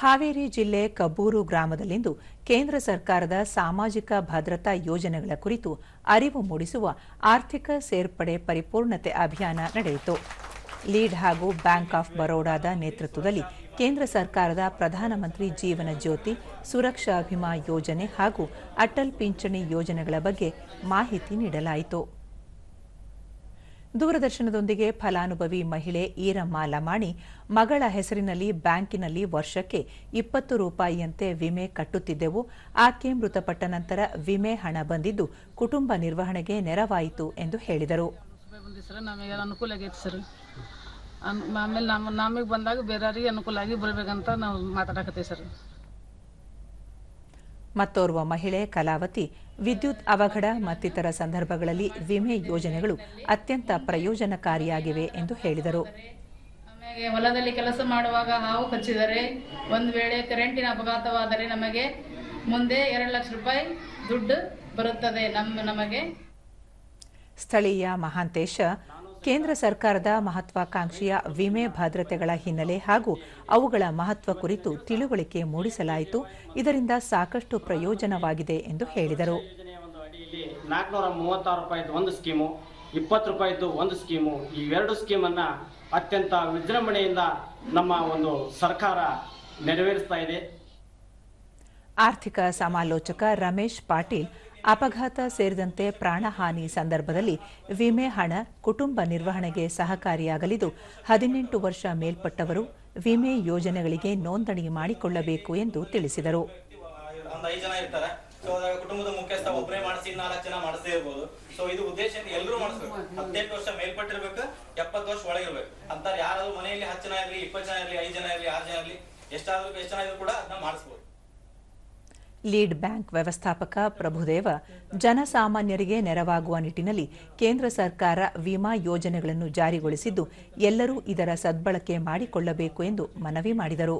ಹಾವೇರಿ ಜಿಲ್ಲೆ ಕಬ್ಬೂರು ಗ್ರಾಮದಲ್ಲಿಂದು ಕೇಂದ್ರ ಸರ್ಕಾರದ ಸಾಮಾಜಿಕ ಭದ್ರತಾ ಯೋಜನೆಗಳ ಕುರಿತು ಅರಿವು ಮೂಡಿಸುವ ಆರ್ಥಿಕ ಸೇರ್ಪಡೆ ಪರಿಪೂರ್ಣತೆ ಅಭಿಯಾನ ನಡೆಯಿತು. ಲೀಡ್ ಹಾಗೂ ಬ್ಯಾಂಕ್ ಆಫ್ ಬರೋಡಾದ ನೇತೃತ್ವದಲ್ಲಿ ಕೇಂದ್ರ ಸರ್ಕಾರದ ಪ್ರಧಾನಮಂತ್ರಿ ಜೀವನ ಜ್ಯೋತಿ, ಸುರಕ್ಷಾ ವಿಮಾ ಯೋಜನೆ ಹಾಗೂ ಅಟಲ್ ಪಿಂಚಣಿ ಯೋಜನೆಗಳ ಬಗ್ಗೆ ಮಾಹಿತಿ ನೀಡಲಾಯಿತು. ದೂರದರ್ಶನದೊಂದಿಗೆ ಫಲಾನುಭವಿ ಮಹಿಳೆ ಈರಮ್ಮ ಲಮಾಣಿ ಮಗಳ ಹೆಸರಿನಲ್ಲಿ ಬ್ಯಾಂಕಿನಲ್ಲಿ ವರ್ಷಕ್ಕೆ ಇಪ್ಪತ್ತು ರೂಪಾಯಿಯಂತೆ ವಿಮೆ ಕಟ್ಟುತ್ತಿದ್ದೆವು. ಆಕೆ ಮೃತಪಟ್ಟ ನಂತರ ವಿಮೆ ಹಣ ಬಂದಿದ್ದು ಕುಟುಂಬ ನಿರ್ವಹಣೆಗೆ ನೆರವಾಯಿತು ಎಂದು ಹೇಳಿದರು. ನಮಗೆ ಅನುಕೂಲ ನಮಗೆ ಬಂದಾಗ ಬೇರೆಯವರಿಗೆ ಅನುಕೂಲ ಆಗಿ ಬರಬೇಕಂತ ನಾವು ಮಾತಾಡಕತ್ತೀವಿ ಸರ್. ಮತ್ತೋರ್ವ ಮಹಿಳೆ ಕಲಾವತಿ ವಿದ್ಯುತ್ ಅವಘಡ ಮತ್ತಿತರ ಸಂದರ್ಭಗಳಲ್ಲಿ ವಿಮೆ ಯೋಜನೆಗಳು ಅತ್ಯಂತ ಪ್ರಯೋಜನಕಾರಿಯಾಗಿವೆ ಎಂದು ಹೇಳಿದರು. ಹೊಲದಲ್ಲಿ ಕೆಲಸ ಮಾಡುವಾಗ ಹಾವು ಕಚ್ಚಿದರೆ ಒಂದು ವೇಳೆ ಕರೆಂಟಿನ ಅಪಘಾತವಾದರೆ ನಮಗೆ ಮುಂದೆ ಎರಡು ಲಕ್ಷ ರೂಪಾಯಿ ದುಡ್ಡು ಬರುತ್ತದೆ. ನಮ್ಮ ನಮಗೆ ಸ್ಥಳೀಯ ಮಹಾಂತೇಶ ಕೇಂದ್ರ ಸರ್ಕಾರದ ಮಹತ್ವಾಕಾಂಕ್ಷೆಯ ವಿಮೆ ಭದ್ರತೆಗಳ ಹಿನ್ನೆಲೆ ಹಾಗೂ ಅವುಗಳ ಮಹತ್ವ ಕುರಿತು ತಿಳುವಳಿಕೆ ಮೂಡಿಸಲಾಯಿತು. ಇದರಿಂದ ಸಾಕಷ್ಟು ಪ್ರಯೋಜನವಾಗಿದೆ ಎಂದು ಹೇಳಿದರು. ಒಂದು ಅಡಿಯಲ್ಲಿ ನಾಲ್ಕುನೂರ ಮೂವತ್ತಾರು ರೂಪಾಯಿದು ಒಂದು ಸ್ಕೀಮು ಇಪ್ಪತ್ತು ಒಂದು ಸ್ಕೀಮು ಇವೆರಡು ಸ್ಕೀಮನ್ನ ಅತ್ಯಂತ ವಿಜೃಂಭಣೆಯಿಂದ ನಮ್ಮ ಒಂದು ಸರ್ಕಾರ ನೆರವೇರಿಸ್ತಾ ಇದೆ. ಆರ್ಥಿಕ ಸಮಾಲೋಚಕ ರಮೇಶ್ ಪಾಟೀಲ್ ಅಪಘಾತ ಸೇರಿದಂತೆ ಪ್ರಾಣಹಾನಿ ಸಂದರ್ಭದಲ್ಲಿ ವಿಮೆ ಹಣ ಕುಟುಂಬ ನಿರ್ವಹಣೆಗೆ ಸಹಕಾರಿಯಾಗಲಿದ್ದು, ಹದಿನೆಂಟು ವರ್ಷ ಮೇಲ್ಪಟ್ಟವರು ವಿಮೆ ಯೋಜನೆಗಳಿಗೆ ನೋಂದಣಿ ಮಾಡಿಕೊಳ್ಳಬೇಕು ಎಂದು ತಿಳಿಸಿದರು. ಸೊ ಅದಾಗ ಕುಟುಂಬದ ಮುಖ್ಯಸ್ಥ ಒಬ್ಬರೇ ಮಾಡಿಸಿ ನಾಲ್ಕು ಜನ ಮಾಡಿಸದೇ ಇರ್ಬೋದು. ಸೊ ಇದು ಉದ್ದೇಶ ಎಲ್ಲರೂ ಮಾಡಿಸ್ಬೇಕು. ಹದಿನೆಂಟು ವರ್ಷ ಮೇಲ್ಪಟ್ಟಿರ್ಬೇಕು, ಎಪ್ಪತ್ತು ವರ್ಷ ಒಳಗಿರ್ಬೇಕು. ಅಂತಾರ ಯಾರಾದ್ರೂ ಮನೆಯಲ್ಲಿ ಹತ್ತು ಜನ ಇರ್ಲಿ, ಇಪ್ಪತ್ತು ಜನ ಇರ್ಲಿ, ಐದು ಜನ ಇರ್ಲಿ, ಆರು ಜನ ಇರ್ಲಿ, ಎಷ್ಟಾದ್ರೂ ಎಷ್ಟು ಜನ ಇದ್ರು ಕೂಡ ಅದನ್ನ ಮಾಡಿಸ್ಬೋದು. ಲೀಡ್ ಬ್ಯಾಂಕ್ ವ್ಯವಸ್ಥಾಪಕ ಪ್ರಭುದೇವ, ಜನಸಾಮಾನ್ಯರಿಗೆ ನೆರವಾಗುವ ನಿಟ್ಟಿನಲ್ಲಿ ಕೇಂದ್ರ ಸರ್ಕಾರ ವಿಮಾ ಯೋಜನೆಗಳನ್ನು ಜಾರಿಗೊಳಿಸಿದ್ದು, ಎಲ್ಲರೂ ಇದರ ಸದ್ಬಳಕೆ ಮಾಡಿಕೊಳ್ಳಬೇಕು ಎಂದು ಮನವಿ ಮಾಡಿದರು.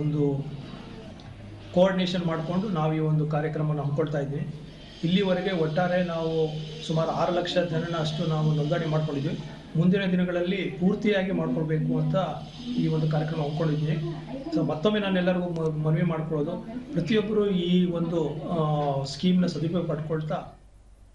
ಒಂದು ಕೋಆರ್ಡಿನೇಷನ್ ಮಾಡಿಕೊಂಡು ನಾವು ಈ ಒಂದು ಕಾರ್ಯಕ್ರಮವನ್ನು ಹಮ್ಮಿಕೊಳ್ತಾ ಇದ್ವಿ ಇಲ್ಲಿವರೆಗೆ ಒಟ್ಟಾರೆ ನಾವು ಸುಮಾರು ಆರು ಲಕ್ಷ ಜನನ ಅಷ್ಟು ನಾವು ನೋಂದಣಿ ಮಾಡ್ಕೊಂಡಿದ್ವಿ ಮುಂದಿನ ದಿನಗಳಲ್ಲಿ ಪೂರ್ತಿಯಾಗಿ ಮಾಡ್ಕೊಳ್ಬೇಕು ಅಂತ ಈ ಒಂದು ಕಾರ್ಯಕ್ರಮ ಹಮ್ಮಿಕೊಂಡಿದ್ದೀನಿ ಸೊ ಮತ್ತೊಮ್ಮೆ ನಾನೆಲ್ಲರಿಗೂ ಮನವಿ ಮಾಡ್ಕೊಳ್ಳೋದು, ಪ್ರತಿಯೊಬ್ಬರು ಈ ಒಂದು ಸ್ಕೀಮ್ನ ಸದುಪಯೋಗ ಪಡ್ಕೊಳ್ತಾ